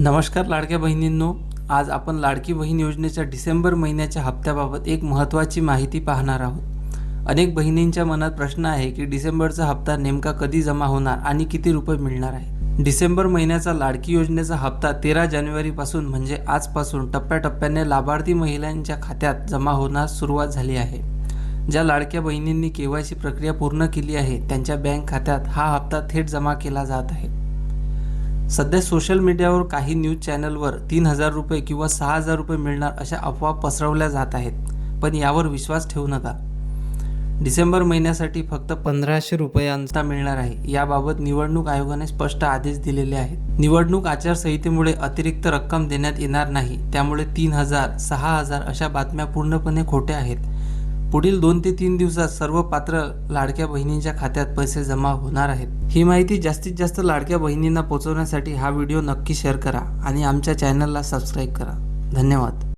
नमस्कार लाडक्या बहिणींनो आज आपण लाडकी बहीण योजनेच्या डिसेंबर महिन्याच्या हप्त्याबाबत एक महत्त्वाची माहिती पाहणार आहोत. अनेक बहिणींच्या मनात प्रश्न आहे की डिसेंबरचा हप्ता नेमका कधी जमा होणार आणि किती रुपये मिळणार आहे? डिसेंबर महिन्याचा लाडकी योजनेचा हप्ता तेरा जानेवारीपासून म्हणजे आजपासून टप्प्याटप्प्याने लाभार्थी महिलांच्या खात्यात जमा होण्यास सुरुवात झाली आहे. ज्या लाडक्या बहिणींनी के वाय सी प्रक्रिया पूर्ण केली आहे त्यांच्या बँक खात्यात हा हप्ता थेट जमा केला जात आहे. सध्या सोशल मीडियावर काही न्यूज चॅनलवर तीन हजार रुपये किंवा सहा हजार रुपये मिळणार अशा अफवा पसरवल्या जात आहेत. पण यावर विश्वास ठेवू नका. डिसेंबर महिन्यासाठी फक्त पंधराशे रुपयांचा मिळणार आहे. याबाबत निवडणूक आयोगाने स्पष्ट आदेश दिलेले आहेत. निवडणूक आचारसंहितेमुळे अतिरिक्त रक्कम देण्यात येणार नाही. त्यामुळे तीन हजार सहा हजार अशा बातम्या पूर्णपणे खोट्या आहेत. पुढील दोन ते तीन दिवसात सर्व पात्र लाडक्या बहिणींच्या खात्यात पैसे जमा होणार आहेत. ही माहिती जास्तीत जास्त लाडक्या बहिणींना पोहोचवण्यासाठी हा व्हिडिओ नक्की शेअर करा आणि आमच्या चॅनलला सबस्क्राईब करा. धन्यवाद.